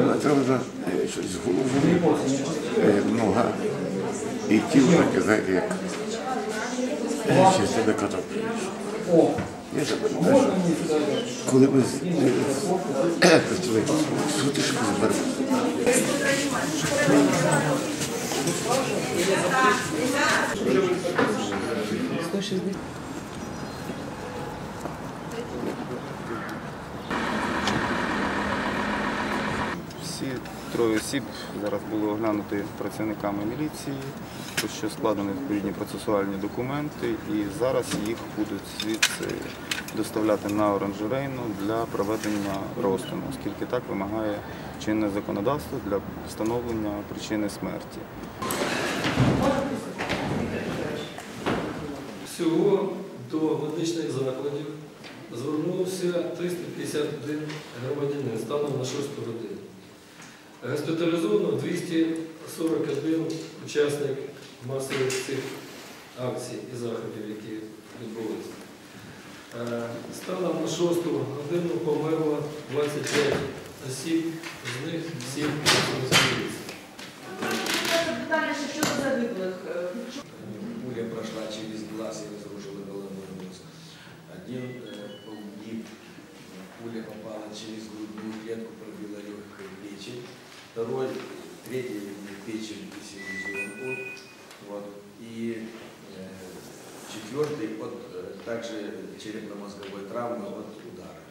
Вона треба е, щось з головою, е, нога. І тіло таке, знаєте, як е, ще. Я що коли ми е, почали сутичку з Беркутом, Всі троє осіб зараз були оглянуті працівниками міліції, що складені відповідні процесуальні документи, і зараз їх будуть звідси доставляти на оранжерейну для проведення розтину, оскільки так вимагає чинне законодавство для встановлення причини смерті. Всього до медичних закладів звернувся 351 громадянин станом на 6 годину. Госпіталізовано 241 учасник масових цих акцій і заходів, які відбулися. Е, Станом на 6 годину померло 25 осіб, з них 7 працівників. Детальніше щодо загиблих. Е, Пуля через глаз и разрушила головной мозг. Один э, погиб, пуля попала через грудную клетку, пробила легкую печень. Второй, третий печень и селезенку. Вот. И э, четвертый от э, также черепно-мозговой травмы от удара.